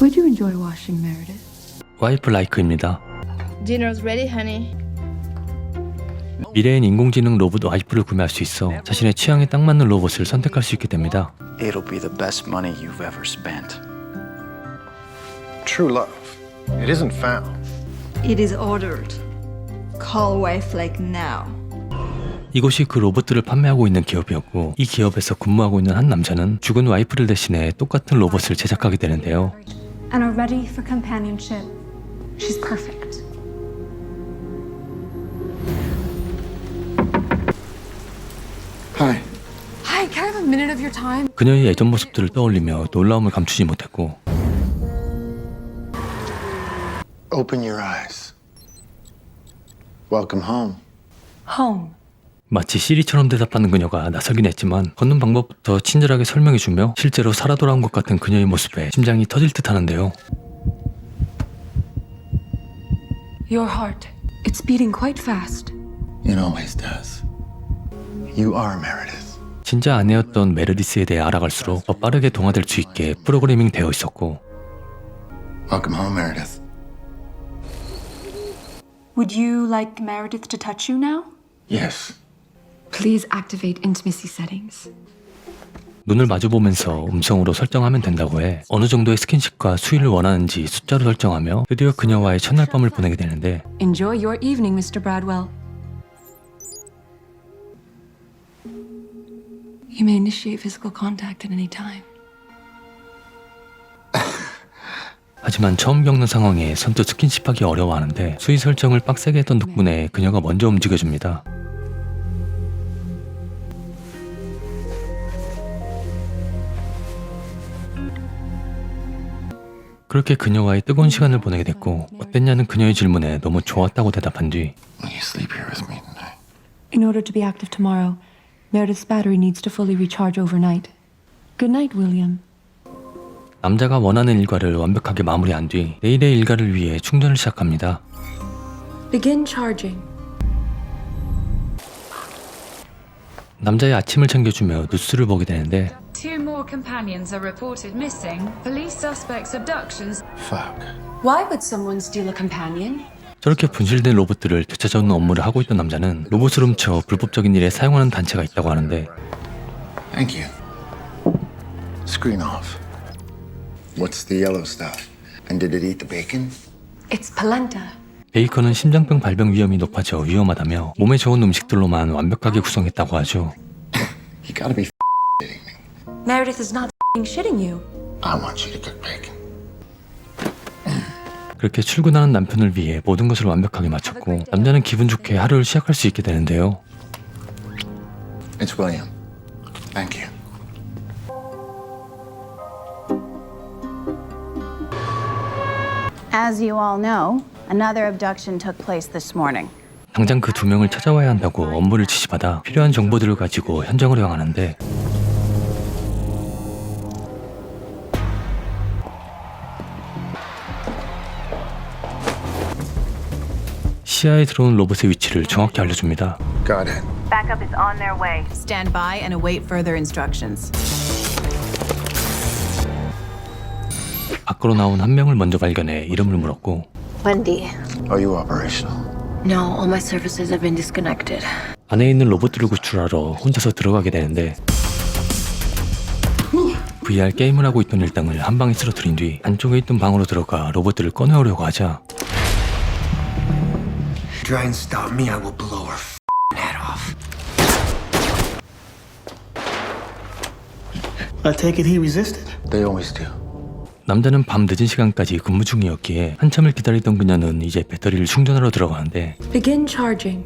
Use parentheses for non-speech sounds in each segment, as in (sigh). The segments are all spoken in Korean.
Would you enjoy washing Meredith? 와이프 라이크입니다. Dinner's ready, honey. 미래엔 인공지능 로봇 와이프를 구매할 수 있어 자신의 취향에 딱 맞는 로봇을 선택할 수 있게 됩니다. It'll be the best money you've ever spent. True love. It isn't found. It is ordered. Call Wayflake now. 이곳이 그 로봇들을 판매하고 있는 기업이었고 이 기업에서 근무하고 있는 한 남자는 죽은 와이프를 대신해 똑같은 로봇을 제작하게 되는데요. and are ready for companionship. She's perfect. Hi. Hi, can I have a minute of your time? 그녀의 예전 모습들을 떠올리며 놀라움을 감추지 못했고 Open your eyes. Welcome home. Home. 마치 시리처럼 대답하는 그녀가 나서긴 했지만 걷는 방법부터 친절하게 설명해주며 실제로 살아 돌아온 것 같은 그녀의 모습에 심장이 터질 듯 하는데요. Your heart. It's beating quite fast. It always does. You are Meredith. 진짜 아내였던 메르디스에 대해 알아갈수록 더 빠르게 동화될 수 있게 프로그래밍 되어 있었고 Welcome home, Meredith. Would you like Meredith to touch you now? Yes. Please activate intimacy settings. 눈을 마주보면서 음성으로 설정하면 된다고 해 어느 정도의 스킨십과 수위를 원하는지 숫자로 설정하며 드디어 그녀와의 첫날 밤을 보내게 되는데 Enjoy your evening, Mr. Bradwell. You may initiate physical contact at any time. 하지만 처음 겪는 상황에 선뜻 스킨십하기 어려워하는데 수위 설정을 빡세게 했던 덕분에 그녀가 먼저 움직여줍니다. 그렇게 그녀와의 뜨거운 시간을 보내게 됐고 어땠냐는 그녀의 질문에 너무 좋았다고 대답한 뒤 Will you sleep here with me tonight? In order to be active tomorrow, Meredith's battery needs to fully recharge overnight. Good night, William. 남자가 원하는 일과를 완벽하게 마무리한 뒤 내일의 일과를 위해 충전을 시작합니다. Begin charging. 남자의 아침을 챙겨주며 뉴스를 보게 되는데 More companions are reported missing. Police suspects abductions. Fuck. Why would someone steal a companion? 저렇게 분실된 로봇들을 되찾아오는 업무를 하고 있던 남자는 로봇을 훔쳐 불법적인 일에 사용하는 단체가 있다고 하는데 Thank you. Screen off. What's the yellow stuff? And did it eat the bacon? It's polenta. 베이커는 심장병 발병 위험이 높아져 위험하다며 몸에 좋은 음식들로만 완벽하게 구성했다고 하죠. You gotta be. Meredith is not shitting you. I want you to cook bacon. 그렇게 출근하는 남편을 위해 모든 것을 완벽하게 마쳤고 남자는 기분 좋게 하루를 시작할 수 있게 되는데요. It's William. Thank you. As you all know, another abduction took place this morning. 당장 그 두 명을 찾아와야 한다고 업무를 지시받아 필요한 정보들을 가지고 현장으로 향하는데 시야에 들어온 로봇의 위치를 정확히 알려줍니다. Got it. Backup is on their way. Stand by and await further instructions. 밖으로 나온 한 명을 먼저 발견해 이름을 물었고 Wendy. Are you operational? No, all my services have been disconnected. 안에 있는 로봇들을 구출하러 혼자서 들어가게 되는데 VR 게임을 하고 있던 일당을 한 방에 쓰러뜨린 뒤 안쪽에 있던 방으로 들어가 로봇들을 꺼내오려고 하자 Try and stop me, I will blow her head off. I take it he resisted. They always do. 남자는 밤 늦은 시간까지 근무 중이었기에 한참을 기다리던 그녀는 이제 배터리를 충전하러 들어가는데 Begin charging.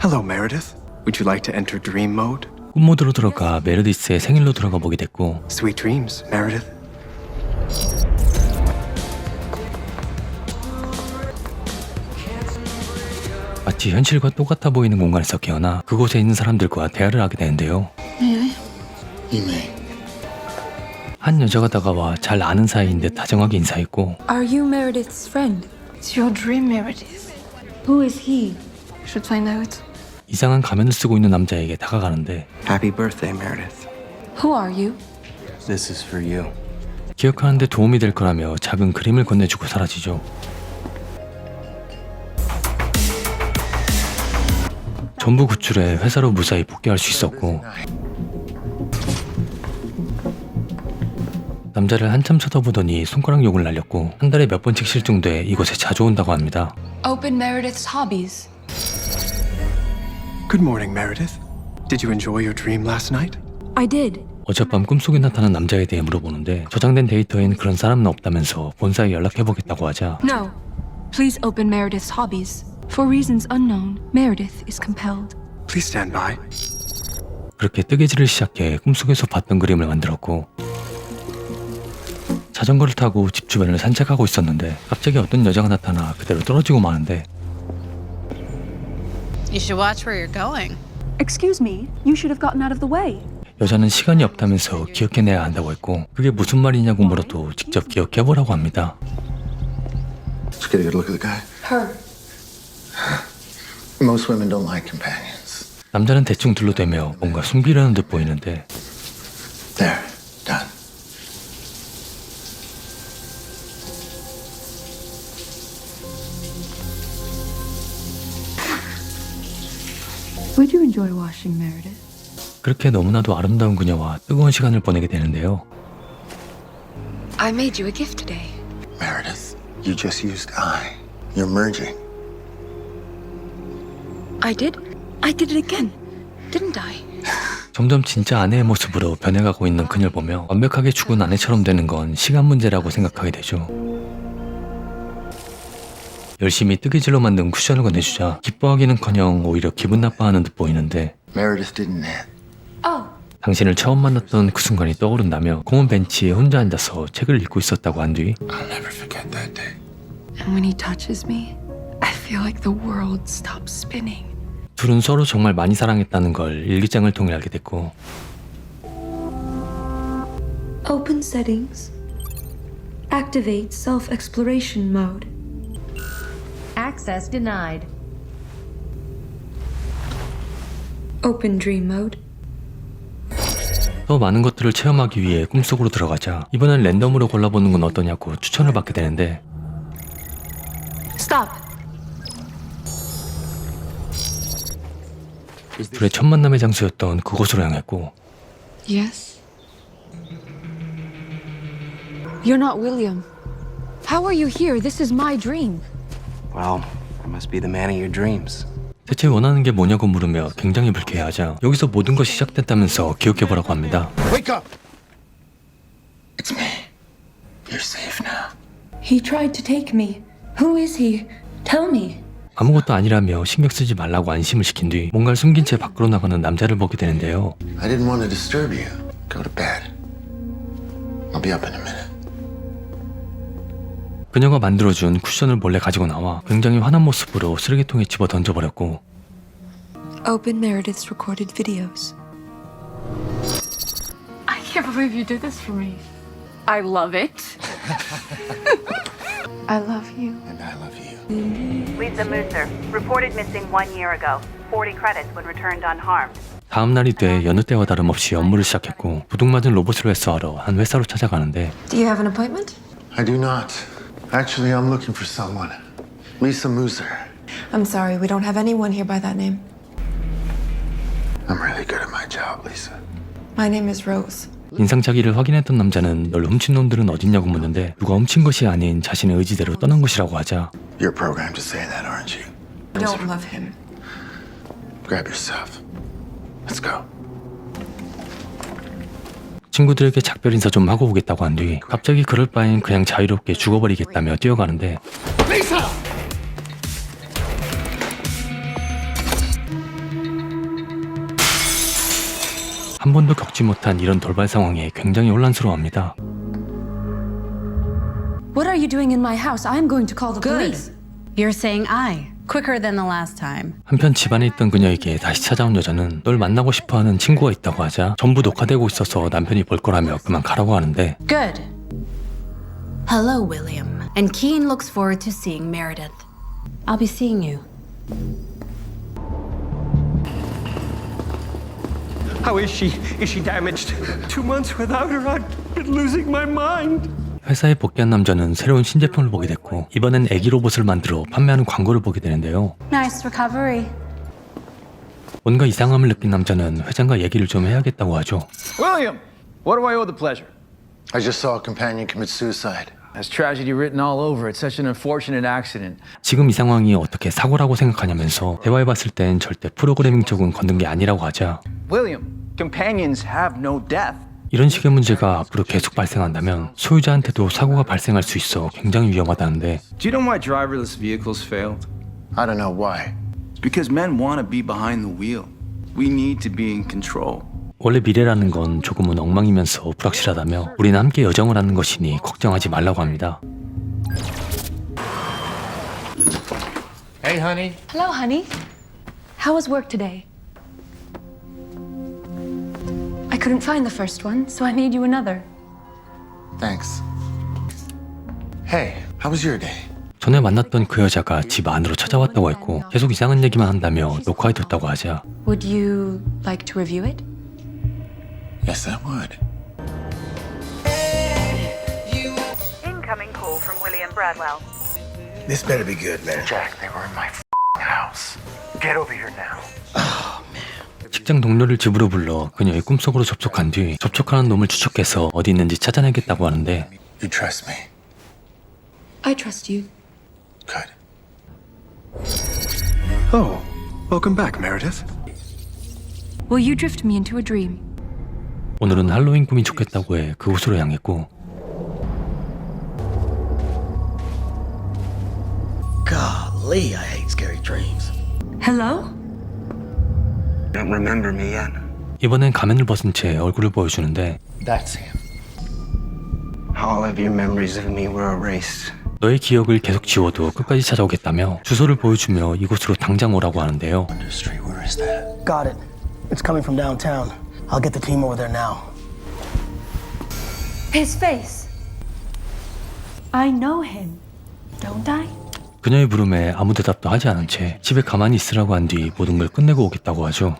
Hello, Meredith. Would you like to enter dream mode? 꿈모드로 들어가 메르디스의 생일로 들어가 보게 됐고 Sweet dreams, Meredith. 마치 현실과 똑같아 보이는 공간에서 깨어나 그곳에 있는 사람들과 대화를 하게 되는데요. You may. 한 여자가 다가와 잘 아는 사이인 듯 다정하게 인사했고 Are you Meredith's friend? It's your dream, Meredith. Who is he? You should find out. 이상한 가면을 쓰고 있는 남자에게 다가가는데 Happy birthday, Meredith. Who are you? This is for you. 기억하는데 도움이 될 거라며 작은 그림을 건네주고 사라지죠. 전부 구출해 회사로 무사히 복귀할 수 있었고 남자를 한참 쳐다보더니 손가락 욕을 날렸고 한 달에 몇 번씩 실종돼 이곳에 자주 온다고 합니다. Open Meredith's hobbies. Good morning, Meredith. Did you enjoy your dream last night? I did. 어젯밤 꿈속에 나타난 남자에 대해 물어보는데 저장된 데이터엔 그런 사람은 없다면서 본사에 연락해보겠다고 하자 No. Please open Meredith's hobbies. For reasons unknown, Meredith is compelled. Please stand by. 그렇게 뜨개질을 시작해 꿈속에서 봤던 그림을 만들었고 자전거를 타고 집 주변을 산책하고 있었는데 갑자기 어떤 여자가 나타나 그대로 떨어지고 마는데 You should watch where you're going. Excuse me, you should have gotten out of the way. 여자는 시간이 없다면서 기억해내야 한다고 했고 그게 무슨 말이냐고 물어도 직접 기억해보라고 합니다. Let's get a good look at the guy. Her. Most women don't like companions. 남자는 대충 둘러대며 뭔가 숨기려는 듯 보이는데 There, done. Would you enjoy washing Meredith? 그렇게 너무나도 아름다운 그녀와 뜨거운 시간을 보내게 되는데요. I made you a gift today. Meredith, you just used I. You're merging. I did? I did it again. Didn't I? (laughs) 점점 진짜 아내의 모습으로 변해가고 있는 그녀를 보며 완벽하게 죽은 아내처럼 되는 건 시간 문제라고 생각하게 되죠. 열심히 뜨개질로 만든 쿠션을 건네주자 기뻐하기는커녕 오히려 기분 나빠하는 듯 보이는데 Meredith didn't it? Oh. 당신을 처음 만났던 그 순간이 떠오른다며 공원 벤치에 혼자 앉아서 책을 읽고 있었다고 한 뒤 I'll never forget that day. And when he touches me, I feel like the world stops spinning. 둘은 서로 정말 많이 사랑했다는 걸 일기장을 통해 알게 됐고 Open settings. Activate self exploration mode. Access denied. Open dream mode. 더 많은 것들을 체험하기 위해 꿈속으로 들어가자 이번엔 랜덤으로 골라보는 건 어떠냐고 추천을 받게 되는데 Stop. 둘의 첫 만남의 장소였던 그곳으로 향했고 Yes? You're not William. How are you here? This is my dream. Well, I must be the man of your dreams. 대체 원하는 게 뭐냐고 물으며 굉장히 불쾌해하자 여기서 모든 것이 시작됐다면서 기억해보라고 합니다. Wake up! It's me. You're safe now. He tried to take me. Who is he? Tell me. 아무것도 아니라며 신경 쓰지 말라고 안심을 시킨 뒤 뭔가를 숨긴 채 밖으로 나가는 남자를 보게 되는데요. I didn't want to disturb you. Go to bed. I'll be up in a minute. 그녀가 만들어준 쿠션을 몰래 가지고 나와 굉장히 화난 모습으로 쓰레기통에 집어 던져버렸고 Open Meredith's recorded videos. I can't believe you did this for me. I love it. I love you. And I love you. Lisa Mooser, reported missing one year ago. 40 credits when returned unharmed. 다음 날이 돼 여느 때와 다름없이 업무를 시작했고 도둑맞은 로봇을 회수하러 한 회사로 찾아가는데 Do you have an appointment? I do not. Actually, I'm looking for someone. Lisa Mooser. I'm sorry, we don't have anyone here by that name. I'm really good at my job, Lisa. My name is Rose. 인상착의를 확인했던 남자는 널 훔친 놈들은 어딨냐고 묻는데 누가 훔친 것이 아닌 자신의 의지대로 떠난 것이라고 하자 You're programmed to say that, aren't you? Don't love him. Grab your stuff. Let's go. 친구들에게 작별 인사 좀 하고 오겠다고 한 뒤 갑자기 그럴 바엔 그냥 자유롭게 죽어버리겠다며 뛰어가는데 한 번도 겪지 못한 이런 돌발 상황에 굉장히 혼란스러워합니다. What are you doing in my house? I'm going to call the Good. police. You're saying I. Quicker than the last time. 한편 집안에 있던 그녀에게 다시 찾아온 여자는 널 만나고 싶어하는 친구가 있다고 하자 전부 녹화되고 있어서 남편이 볼 거라며 그만 가라고 하는데 Good. Hello, William. And Keen looks forward to seeing Meredith. I'll be seeing you. How is she? Is she damaged? Two months without her, I'm losing my mind. 회사에 복귀한 남자는 새로운 신제품을 보게 됐고 이번엔 애기 로봇을 만들어 판매하는 광고를 보게 되는데요. Nice recovery. 뭔가 이상함을 느낀 남자는 회장과 얘기를 좀 해야겠다고 하죠. William, what do I owe the pleasure? I just saw a companion commit suicide. Has tragedy written all over it. Such an unfortunate accident. 지금 이 상황이 어떻게 사고라고 생각하냐면서 대화해봤을 땐 절대 프로그래밍 쪽은 건든 게 아니라고 하자 William, companions have no death. 이런 식의 문제가 앞으로 계속 발생한다면 소유자한테도 사고가 발생할 수 있어 굉장히 위험하다는데 Do you know why driverless vehicles failed? I don't know why. It's because men want to be behind the wheel. We need to be in control. 원래 미래라는 건 조금은 엉망이면서 불확실하다며 우리는 함께 여정을 하는 것이니 걱정하지 말라고 합니다. Hey, honey. Hello, honey. How was work today? I couldn't find the first one, so I made you another. Thanks. Hey, how was your day? 전에 만났던 그 여자가 집 안으로 찾아왔다고 했고 계속 이상한 얘기만 한다며 녹화해뒀다고 하자 Would you like to review it? Yes, I would. Incoming call from William Bradwell. This better be good, man. Jack, they were in my house. Get over here now. 직장 동료를 집으로 불러 그녀의 꿈속으로 접촉한 뒤 접촉하는 놈을 추적해서 어디 있는지 찾아내겠다고 하는데 You trust me. I trust you. Good. Oh, welcome back, Meredith. Will you drift me into a dream? 오늘은 할로윈 꿈이 좋겠다고 해 그곳으로 향했고 Golly, I hate scary dreams. Hello? Don't remember me yet. 이번엔 가면을 벗은 채 얼굴을 보여주는데 That's him. All of your memories of me were erased. 너의 기억을 계속 지워도 끝까지 찾아오겠다며 주소를 보여주며 이곳으로 당장 오라고 하는데요. Street, where is that? Got it. It's coming from downtown. I'll get the team over there now. His face. I know him, don't I? 그녀의 물음에 아무 대답도 하지 않은 채 집에 가만히 있으라고 한 뒤 모든 걸 끝내고 오겠다고 하죠.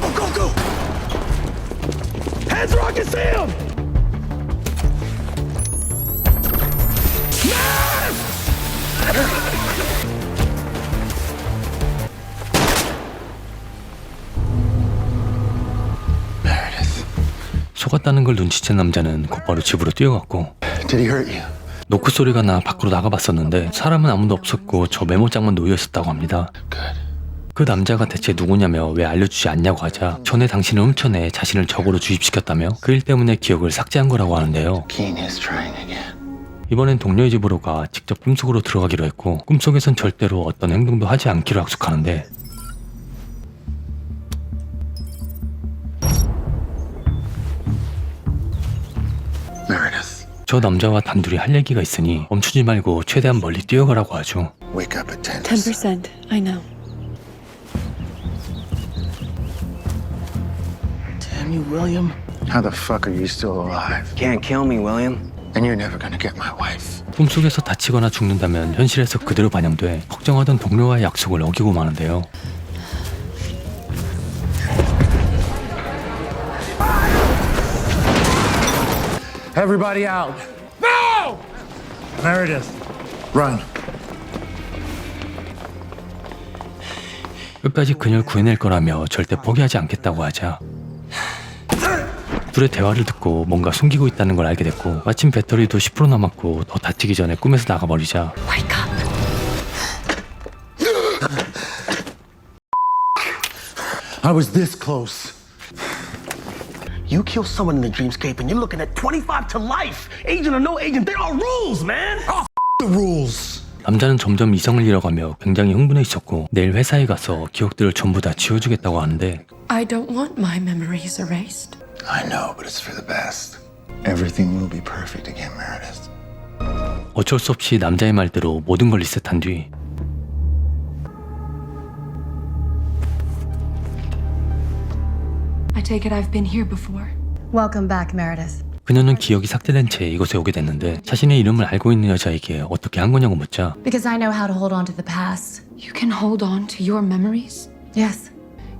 Go, go, go! Hands Rocket Sam! 속았다는 걸 눈치챈 남자는 곧바로 집으로 뛰어갔고 Did he hurt you? 노크 소리가 나 밖으로 나가봤었는데 사람은 아무도 없었고 저 메모장만 놓여 있었다고 합니다. 그 남자가 대체 누구냐며 왜 알려주지 않냐고 하자 전에 당신을 훔쳐내 자신을 적으로 주입시켰다며 그 일 때문에 기억을 삭제한 거라고 하는데요. 이번엔 동료의 집으로 가 직접 꿈속으로 들어가기로 했고 꿈속에선 절대로 어떤 행동도 하지 않기로 약속하는데 저 남자와 단둘이 할 얘기가 있으니 멈추지 말고 최대한 멀리 뛰어가라고 하죠. wake up at 10. 10%, I know. Damn you, William. How the fuck are you still alive? Can't kill me, William. And you're never gonna get my wife. 꿈속에서 다치거나 죽는다면 현실에서 그대로 반영돼 걱정하던 동료와의 약속을 어기고 마는데요. Everybody out. No! Meredith. Run. 끝까지 그녀를 구해낼 거라며 절대 포기하지 않겠다고 하자 둘의 대화를 듣고 뭔가 숨기고 있다는 걸 알게 됐고 마침 배터리도 10% 남았고 더 다치기 전에 꿈에서 나가버리자. I was this close. You kill someone in the dreamscape and you're looking at 25 to life. Agent or no agent, there are rules, man. Oh, the rules. 남자는 점점 이성을 잃어가며 굉장히 흥분해 있었고 내일 회사에 가서 기억들을 전부 다 지워주겠다고 하는데 I don't want my memories erased. I know, but it's for the best. Everything will be perfect again, Meredith. 어쩔 수 없이 남자의 말대로 모든 걸 리셋한 뒤 I take it I've been here before. Welcome back, Meredith. 그녀는 기억이 삭제된 채 이곳에 오게 됐는데 자신의 이름을 알고 있는 여자에게 어떻게 한 거냐고 묻자 Because I know how to hold on to the past. You can hold on to your memories? Yes,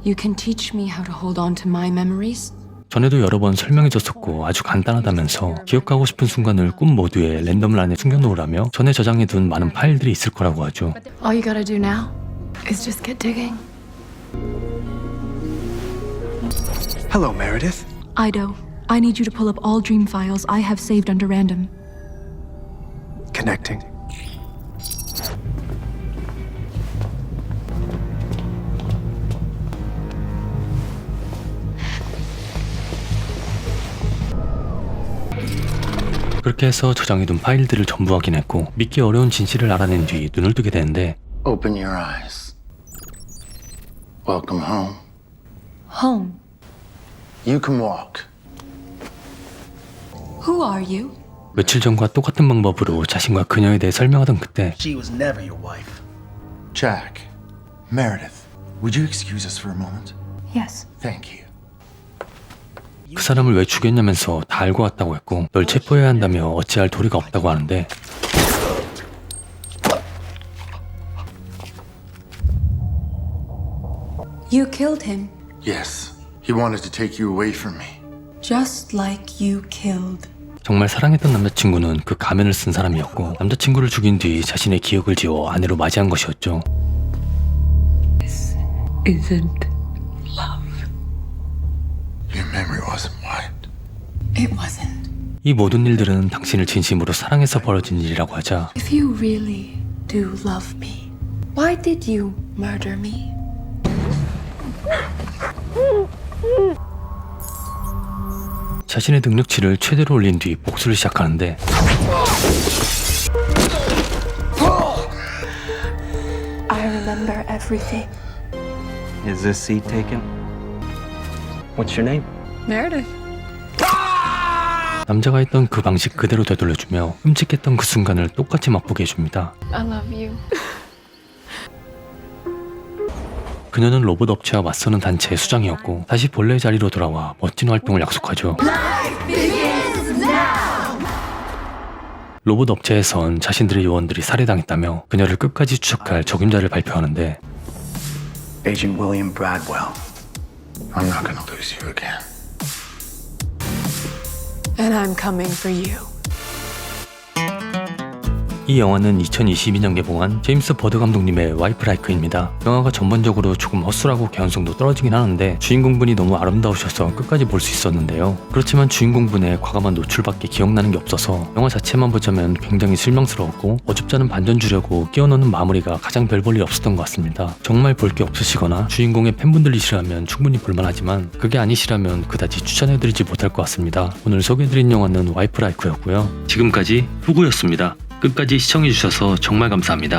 You can teach me how to hold on to my memories? 전에도 여러 번 설명해줬었고 아주 간단하다면서 기억하고 싶은 순간을 꿈 모두에 랜덤을 안에 숨겨놓으라며 전에 저장해둔 많은 파일들이 있을 거라고 하죠. All you gotta do now is just get digging. Hello, Meredith. Ido, I need you to pull up all dream files I have saved under random. Connecting. 그렇게 해서 저장해둔 파일들을 전부 확인했고 믿기 어려운 진실을 알아낸 뒤 눈을 뜨게 되는데 Open your eyes. Welcome home. Home. You can walk. Who are you? 며칠 전과 똑같은 방법으로 자신과 그녀에 대해 설명하던 그때 She was never your wife. Jack. Meredith. Would you excuse us for a moment? Yes. Thank you. 그 사람을 왜 죽였냐면서 다 알고 왔다고 했고 널 체포해야 한다며 어찌할 도리가 없다고 하는데 You killed him, Yes. He wanted to take you away from me. just like you killed. 정말 사랑했던 남자친구는 그 가면을 쓴 사람이었고 남자친구를 죽인 뒤 자신의 기억을 지워 아내로 맞이한 것이었죠. Isn't Your memory wasn't wiped. It wasn't. 이 모든 일들은 당신을 진심으로 사랑해서 벌어진 일이라고 하자 If you really do love me, why did you murder me? 자신의 능력치를 최대로 올린 뒤 복수를 시작하는데 I remember everything. Is this seat taken? What's your name? Meredith. 남자가 했던 그 방식 그대로 되돌려주며 끔찍했던 그 순간을 똑같이 맛보게 해줍니다. I love you. 그녀는 로봇 업체와 맞서는 단체의 수장이었고 다시 본래의 자리로 돌아와 멋진 활동을 약속하죠. 로봇 업체에선 자신들의 요원들이 살해당했다며 그녀를 끝까지 추적할 적임자를 발표하는데 Agent William Bradwell. I'm not gonna lose you again. And I'm coming for you. 이 영화는 2022년 개봉한 제임스 버드 감독님의 와이프 라이크입니다. 영화가 전반적으로 조금 헛술하고 개연성도 떨어지긴 하는데 주인공분이 너무 아름다우셔서 끝까지 볼 수 있었는데요. 그렇지만 주인공분의 과감한 노출밖에 기억나는 게 없어서 영화 자체만 보자면 굉장히 실망스러웠고 어줍잖은 반전 주려고 끼워넣는 마무리가 가장 별 볼일 없었던 것 같습니다. 정말 볼 게 없으시거나 주인공의 팬분들이시라면 충분히 볼만하지만 그게 아니시라면 그다지 추천해드리지 못할 것 같습니다. 오늘 소개해드린 영화는 와이프 라이크였고요. 지금까지 후구였습니다. 끝까지 시청해주셔서 정말 감사합니다.